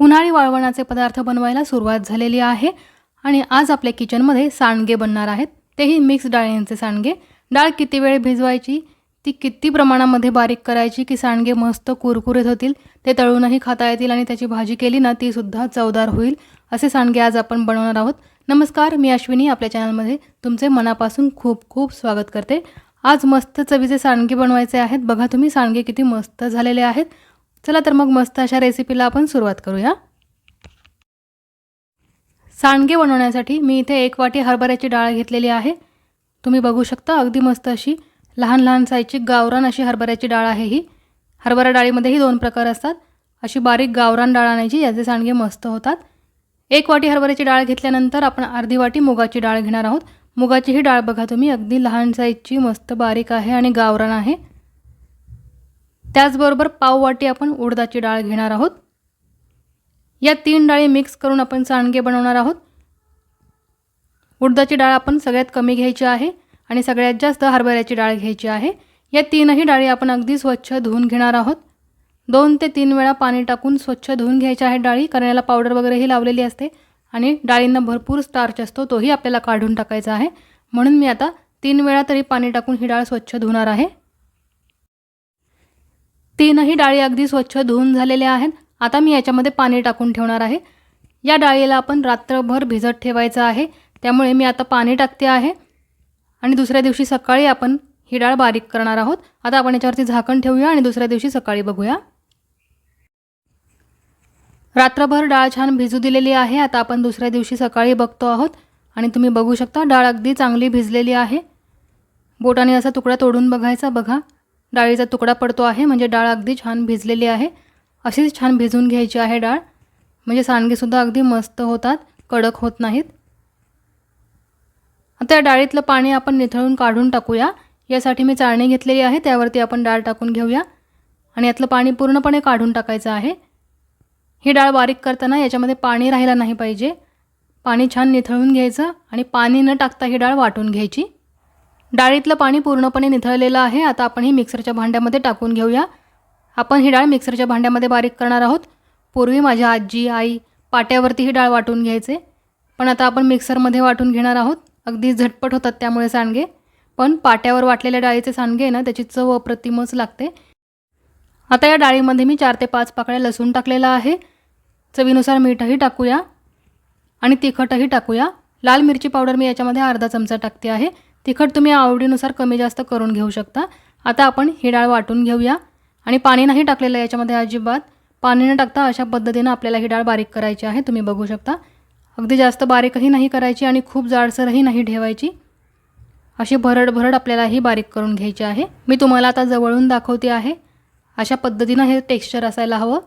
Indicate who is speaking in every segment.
Speaker 1: उन्हाळी वाळवणाचे पदार्थ बनवायला सुरुवात झालेली आहे. आणि आज आपल्या किचनमध्ये सांडगे बनणार आहेत. तेही मिक्स डाळींचे सांडगे. डाळ किती वेळ भिजवायची? ती किती प्रमाणामध्ये बारीक करायची की सांडगे मस्त कुरकुरीत होतील? ते तळूनही खाता येतील आणि त्याची भाजी केली ना तीसुद्धा चवदार होईल असे सांडगे आज आपण बनवणार आहोत. नमस्कार मी अश्विनी. आपल्या चॅनलमध्ये तुमचे मनापासून खूप खूप स्वागत करते. आज मस्त चवीचे सांडगे बनवायचे आहेत. बघा तुम्ही सांडगे किती मस्त झालेले आहेत. चला तर मग मस्त अशा रेसिपीला आपण सुरुवात करूया. सांडगे बनवण्यासाठी मी इथे एक वाटी हरभऱ्याची डाळ घेतलेली आहे. तुम्ही बघू शकता अगदी मस्त अशी लहान लहान साईजची गावरान अशी हरभऱ्याची डाळ आहे ही. हरभरा डाळीमध्येही दोन प्रकार असतात. अशी बारीक गावरान डाळ आणायची याचे सांडगे मस्त होतात. एक वाटी हरभऱ्याची डाळ घेतल्यानंतर आपण अर्धी वाटी मुगाची डाळ घेणार आहोत. मुगाची ही डाळ बघा तुम्ही अगदी लहान साईजची मस्त बारीक आहे आणि गावरान आहे. त्याचबरोबर पाव वाटी आपण उडदाची डाळ घेणार आहोत. या तीन डाळी मिक्स करून आपण सांडगे बनवणार आहोत. उडदाची डाळ आपण सगळ्यात कमी घ्यायची आहे आणि सगळ्यात जास्त हरभऱ्याची डाळ घ्यायची आहे. या तीनही डाळी आपण अगदी स्वच्छ धुवून घेणार आहोत. दोन ते तीन वेळा पाणी टाकून स्वच्छ धुवून घ्यायच्या आहे डाळी. कारण याला पावडर वगैरेही लावलेली असते आणि डाळींना भरपूर स्टार्च असतो तोही आपल्याला काढून टाकायचा आहे. म्हणून मी आता तीन वेळा तरी पाणी टाकून ही डाळ स्वच्छ धुणार आहे. तीनही डाळी अगदी स्वच्छ धुवून झालेल्या आहेत. आता मी याच्यामध्ये पाणी टाकून ठेवणार आहे. या डाळीला आपण रात्रभर भिजत ठेवायचं आहे. त्यामुळे मी आता पाणी टाकते आहे. आणि दुसऱ्या दिवशी सकाळी आपण ही डाळ बारीक करणार आहोत. आता आपण याच्यावरती झाकण ठेवूया आणि दुसऱ्या दिवशी सकाळी बघूया. रात्रभर डाळ छान भिजू दिलेली आहे. आता आपण दुसऱ्या दिवशी सकाळी बघतो आहोत. आणि तुम्ही बघू शकता डाळ अगदी चांगली भिजलेली आहे. बोटाने असा तुकडा तोडून बघायचा बघा. डाळीचा तुकडा पडतो आहे. म्हणजे डाळ अगदी छान भिजलेली आहे. अशीच छान भिजून घ्यायची आहे डाळ. म्हणजे सांडगेसुद्धा अगदी मस्त होतात. कडक होत नाहीत. आता या डाळीतलं पाणी आपण निथळून काढून टाकूया. यासाठी मी चाळणी घेतलेली आहे. त्यावरती आपण डाळ टाकून घेऊया. आणि यातलं पाणी पूर्णपणे काढून टाकायचं आहे. ही डाळ बारीक करताना याच्यामध्ये पाणी राहायला नाही पाहिजे. पाणी छान निथळून घ्यायचं आणि पाणी न टाकता ही डाळ वाटून घ्यायची. डाळीतलं पाणी पूर्णपणे निथळलेलं आहे. आता आपण ही मिक्सरच्या भांड्यामध्ये टाकून घेऊया. आपण ही डाळ मिक्सरच्या भांड्यामध्ये बारीक करणार आहोत. पूर्वी माझ्या आजी आई पाट्यावरती ही डाळ वाटून घ्यायचे. पण आता आपण मिक्सरमध्ये वाटून घेणार आहोत. अगदी झटपट होतात त्यामुळे सांडगे. पण पाट्यावर वाटलेल्या डाळीचे सांडगे ना त्याची चव अप्रतिमच लागते. आता या डाळीमध्ये मी चार ते पाच पाकळ्या लसूण टाकलेला आहे. चवीनुसार मीठही टाकूया आणि तिखटही टाकूया. लाल मिरची पावडर मी याच्यामध्ये अर्धा चमचा टाकते आहे. तिखट तुम्ही आवडीनुसार कमी जास्त करून घेऊ शकता. आता आपण ही डाळ वाटून घेऊया. आणि पाणी नाही टाकलेलं याच्यामध्ये अजिबात. पाणी न टाकता अशा पद्धतीनं आपल्याला ही डाळ बारीक करायची आहे. तुम्ही बघू शकता. अगदी जास्त बारीकही नाही करायची आणि खूप जाडसरही नाही ठेवायची. अशी भरड भरड आपल्याला ही बारीक करून घ्यायची आहे. मी तुम्हाला आता जवळून दाखवते आहे. अशा पद्धतीनं हे टेक्स्चर असायला हवं.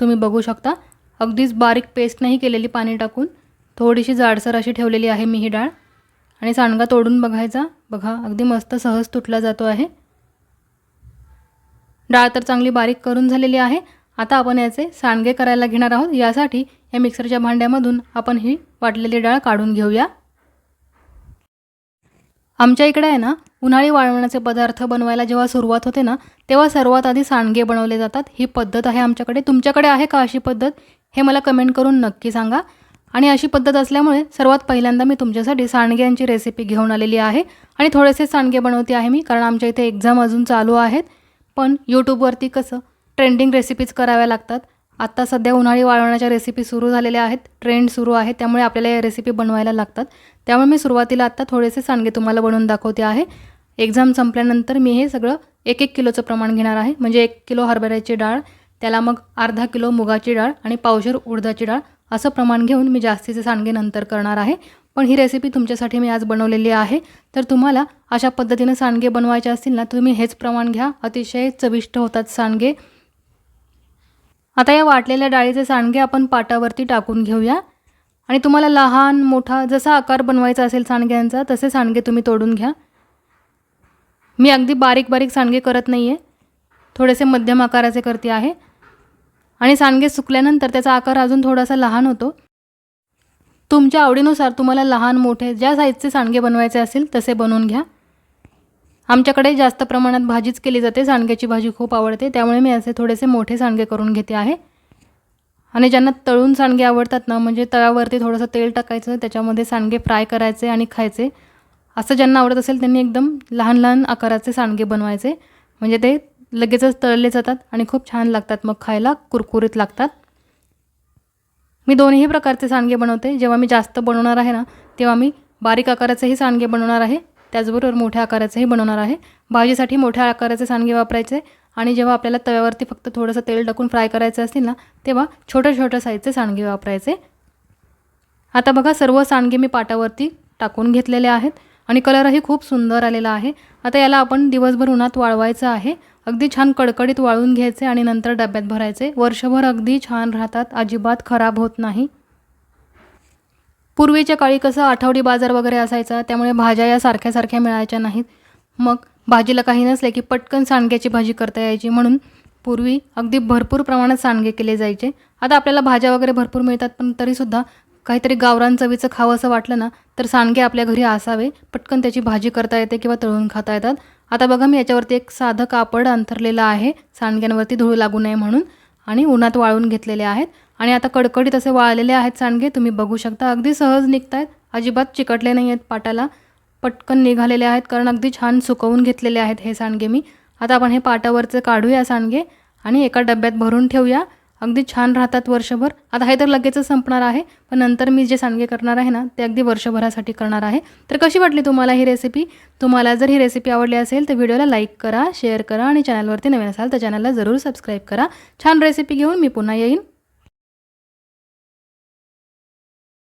Speaker 1: तुम्ही बघू शकता. अगदीच बारीक पेस्ट नाही केलेली पाणी टाकून. थोडीशी जाडसर अशी ठेवलेली आहे मी ही डाळ. आणि सांडगा तोडून बघायचा. बघा अगदी मस्त सहज तुटला जातो आहे. डाळ तर चांगली बारीक करून झालेली आहे. आता आपण याचे सांडगे करायला घेणार आहोत. यासाठी या मिक्सरच्या भांड्यामधून आपण ही वाटलेली डाळ काढून घेऊया. आमच्या इकडे आहे ना उन्हाळी वाळवण्याचे पदार्थ बनवायला जेव्हा सुरुवात होते ना तेव्हा सर्वात आधी सांडगे बनवले जातात. ही पद्धत आहे आमच्याकडे. तुमच्याकडे आहे का अशी पद्धत? हे मला कमेंट करून नक्की सांगा. आणि अशी पद्धत असल्यामुळे सर्वात पहिल्यांदा मी तुमच्यासाठी सांडग्यांची रेसिपी घेऊन आलेली आहे. आणि थोडेसे सांडगे बनवते आहे मी कारण आमच्या इथे एक्झाम अजून चालू आहेत. पण यूट्यूबवरती कसं ट्रेंडिंग रेसिपीज कराव्या लागतात. आत्ता सध्या उन्हाळी वाळवण्याच्या रेसिपी सुरू झालेल्या आहेत. ट्रेंड सुरू आहे त्यामुळे आपल्याला या रेसिपी बनवायला लागतात. त्यामुळे मी सुरुवातीला आत्ता थोडेसे सांडगे तुम्हाला बनवून दाखवते आहे. एक्झाम संपल्यानंतर मी हे सगळं एक एक किलोचं प्रमाण घेणार आहे. म्हणजे एक किलो हरभऱ्याची डाळ त्याला मग अर्धा किलो मुगाची डाळ आणि पावशेर उडदाची डाळ असं प्रमाण घेऊन मी जास्तीचे सांडगे नंतर करणार आहे. पण ही रेसिपी तुमच्यासाठी मी आज बनवलेली आहे. तर तुम्हाला अशा पद्धतीनं सांडगे बनवायचे असतील ना तुम्ही हेच प्रमाण घ्या. अतिशय चविष्ट होतात सांडगे. आता या वाटलेल्या डाळीचे सांडगे आपण पाटावरती टाकून घेऊया. आणि तुम्हाला लहान मोठा जसा आकार बनवायचा असेल सांडग्यांचा तसे सांडगे तुम्ही तोडून घ्या. मी अगदी बारीक बारीक सांडगे करत नाही आहे थोडेसे मध्यम आकाराचे करते आहे. आणि सांडगे सुकल्यानंतर त्याचा आकार अजून थोडासा लहान होतो. तुमच्या आवडीनुसार तुम्हाला लहान मोठे ज्या साईजचे सांडगे बनवायचे असेल तसे बनवून घ्या. आमच्याकडे जास्त प्रमाणात भाजीच केली जाते. सांडग्याची भाजी खूप आवडते. त्यामुळे मी असे थोडेसे मोठे सांडगे करून घेते आहे. आणि ज्यांना तळून सांडगे आवडतात ना म्हणजे तव्यावरती थोडंसं तेल टाकायचं त्याच्यामध्ये सांडगे फ्राय करायचे आणि खायचे. असं ज्यांना आवडत असेल त्यांनी एकदम लहान लहान आकाराचे सांडगे बनवायचे. म्हणजे ते लगेचच तळले जातात आणि खूप छान लागतात. मग खायला कुरकुरीत लागतात. मी दोन्ही प्रकारचे सांडगे बनवते. जेव्हा मी जास्त बनवणार आहे ना तेव्हा मी बारीक आकाराचेही सांडगे बनवणार आहे. त्याचबरोबर मोठ्या आकाराचेही बनवणार आहे. भाजीसाठी मोठ्या आकाराचे सांडगे वापरायचे आणि जेव्हा आपल्याला तव्यावरती फक्त थोडंसं तेल टाकून फ्राय करायचे असतील ना तेव्हा छोट्या छोट्या साईजचे सांडगे वापरायचे. आता बघा सर्व सांडगे मी पाटावरती टाकून घेतलेले आहेत. आणि कलरही खूप सुंदर आलेला आहे. आता याला आपण दिवसभर उन्हात वाळवायचं आहे. अगदी छान कडकडीत वाळून घ्यायचे आणि नंतर डब्यात भरायचे. वर्षभर अगदी छान राहतात. अजिबात खराब होत नाही. पूर्वीच्या काळी कसं आठवडी बाजार वगैरे असायचा त्यामुळे भाज्या या सारख्या सारख्या मिळायच्या नाहीत. मग भाजीला काही नसले की पटकन सांडग्याची भाजी करता यायची. म्हणून पूर्वी अगदी भरपूर प्रमाणात सांडगे केले जायचे. आता आपल्याला भाज्या वगैरे भरपूर मिळतात पण तरीसुद्धा काहीतरी गावरान चवीचं खावं असं वाटलं ना तर सांडगे आपल्या घरी असावे पटकन त्याची भाजी करता येते किंवा तळून खाता येतात. आता बघा मी याच्यावरती एक साधं कापड अंथरलेलं आहे सांडग्यांवरती धूळ लागू नये म्हणून. आणि उन्हात वाळून घेतलेले आहेत. आणि आता कडकडीत असे वाळलेले आहेत सांडगे तुम्ही बघू शकता अगदी सहज निघत आहेत अजिबात चिकटले नाही आहेत पाटाला. पटकन निघालेले आहेत कारण अगदी छान सुकवून घेतलेले आहेत हे सांडगे मी. आता आपण हे पाटावरचे काढूया सांडगे आणि एका डब्यात भरून ठेवूया. अगदी छान राहतात वर्षभर. आता हे तर लगेचच संपणार आहे पण नंतर मी जे सांडगे करणार आहे ना ते अगदी वर्षभरासाठी करणार आहे. तर कशी वाटली तुम्हाला ही रेसिपी तुम्हाला जर ही रेसिपी आवडली असेल तर व्हिडिओला लाईक करा शेअर करा आणि चॅनलवरती नवीन असाल तर चॅनलला जरूर सबस्क्राईब करा. छान रेसिपी घेऊन मी पुन्हा येईन.